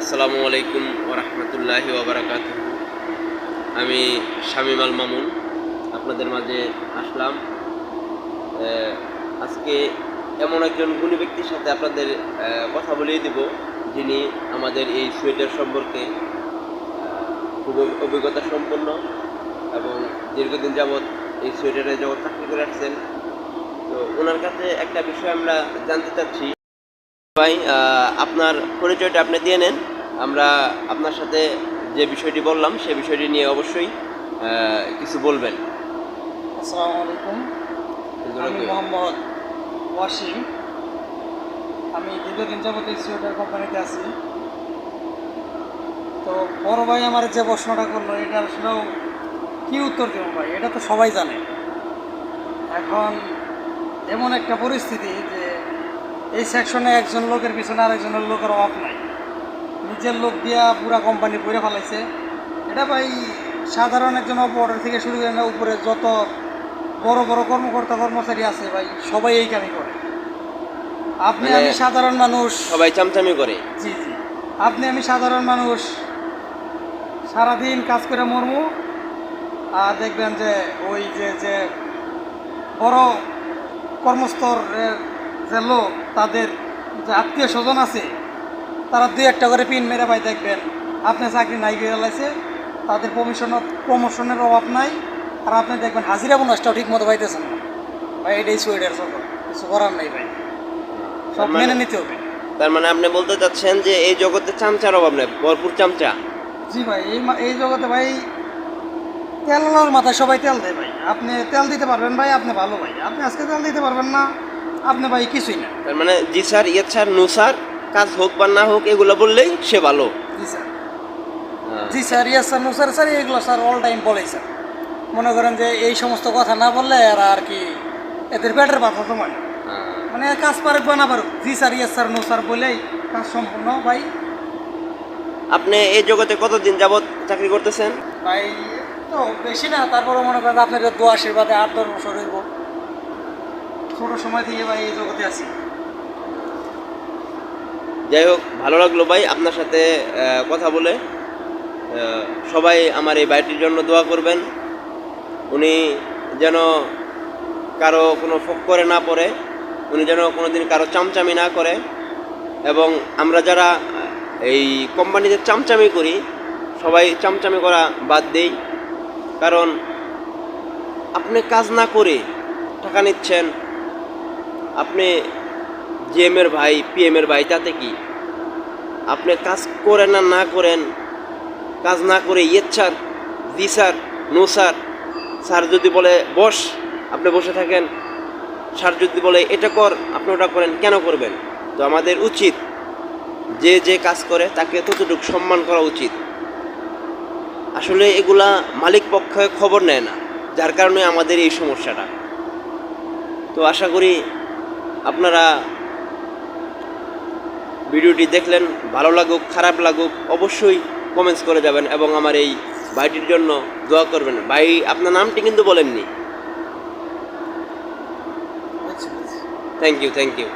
আসসালামু আলাইকুম ওরহমতুল্লাহি ওবরাকাত আমি শামিম আল মামুন, আপনাদের মাঝে আসলাম। আজকে এমন একজন গুণী ব্যক্তির সাথে আপনাদের কথা বলিয়ে দিব, যিনি আমাদের এই সোয়েটার সম্পর্কে খুব অভিজ্ঞতা সম্পন্ন এবং দীর্ঘদিন যাবৎ এই সোয়েটারে জগৎ চাকরি করে আসছেন। তো ওনার কাছে একটা বিষয় আমরা জানতে চাচ্ছি। ভাই আপনার পরিচয়টা আপনি দিয়ে নেন। আমরা আপনার সাথে যে বিষয়টি বললাম সে বিষয়টি নিয়ে অবশ্যই কিছু বলবেন। আসসালামু আলাইকুম। আমি মোহাম্মদ ওয়াসিম। আমি দীর্ঘদিন যাবত এই সোয়েটার কোম্পানিতে আছি। তো বড় ভাই আমার যে প্রশ্নটা করল এটা আসলেও কি উত্তর দেবো ভাই? এটা তো সবাই জানে। এখন এমন একটা পরিস্থিতি যে এই সেকশনে একজন লোকের পিছনে আরেকজনের লোকের অভাব নাই। নিজের লোক দিয়া পুরা কোম্পানি পড়ে ফেলাইছে। এটা ভাই সাধারণ একজন অপারেটর থেকে শুরু করে না উপরে যত বড় বড় কর্মকর্তা কর্মচারী আছে ভাই সবাই এই কামই করে। আপনি মানে- আমি সাধারণ মানুষ। সবাই চামচামি করে। জি জি। আপনি আমি সাধারণ মানুষ। সারাদিন কাজ করে মরমু। আর দেখবেন যে ওই যে যে বড় কর্মস্তরের যে লোক তাদের যে আত্মীয় স্বজন আছে তারা দুই একটা করে পিন মেরে ভাই দেখবেন। আপনি চাকরি নাই গেছে তাদের প্রমোশন প্রমোশনের অভাব নাই আর আপনি দেখবেন হাজিরা বোনাসটাও ঠিক মতো পাইতেছেন না। ভাই এটাই সুইডের সকল কিছু করার নাই ভাই। সব মানে- মেনে নিতে হবে। তার মানে আপনি বলতে চাচ্ছেন যে এই জগতে চামচার অভাব নেই ভরপুর চামচা? জি ভাই এই এই জগতে ভাই তেল মাথায় সবাই তেল দেয় ভাই। আপনি তেল দিতে পারবেন ভাই আপনি ভালো ভাই। আপনি আজকে তেল দিতে পারবেন না আপনি ভাই কিছুই না। তার মানে জি স্যার ইয়ে স্যার নো স্যার কাজ হোক বা না হোক এগুলো বললেই সে ভালো। জি স্যার। আহ, জি sir yes sir no sir sir এগুলো স্যার অল টাইম বলেই স্যার। মনে করেন যে এই সমস্ত কথা না বললে এরা আর কি এদের ব্যাটার পাথর তো মানে। মানে কাজ পারুক বা না পারুক জি sir yes sir no sir বলেই কাজ সম্পূর্ণ ভাই। আপনি এই জগতে কতদিন যাবৎ চাকরি করতেছেন? ভাই তো বেশি না তারপরে মনে করেন আপনার দু আশীর্বাদে আট দশ বছর হইব। ছোটো সময় থেকে ভাই এই জগতে আছি। যাই হোক, ভালো লাগল ভাই আপনার সাথে কথা বলে। সবাই আমার এই বাড়িটির জন্য দোয়া করবেন। উনি যেন কারও কোনো ফোক করে না পড়ে, উনি যেন কোনো দিন কারও চামচামি না করে। এবং আমরা যারা এই কোম্পানিতে চামচামি করি, সবাই চামচামি করা বাদ দেই। কারণ আপনি কাজ না করে টাকা নিচ্ছেন আপনি জিএম এর ভাই পিএম এর ভাই, তাতে কি? আপনি কাজ করেন আর না করেন, কাজ না করে ইচ্ছার জি স্যার, নো স্যার। স্যার যদি বলে, বস, আপনি বসে থাকেন। স্যার যদি বলে, এটা কর, আপনি ওটা করেন, কেন করবেন? তো আমাদের উচিত, যে যে কাজ করে, তাকে ততটুকু সম্মান করা উচিত। আসলে এগুলা মালিক পক্ষে খবর নেয় না, যার কারণে আমাদের এই সমস্যাটা। তো আশা করি আপনারা ভিডিওটি দেখলেন ভালো লাগুক খারাপ লাগুক অবশ্যই কমেন্টস করে যাবেন এবং আমার এই ভাইটির জন্য দোয়া করবেন। ভাই আপনার নামটি কিন্তু বলেননি। Thank you thank you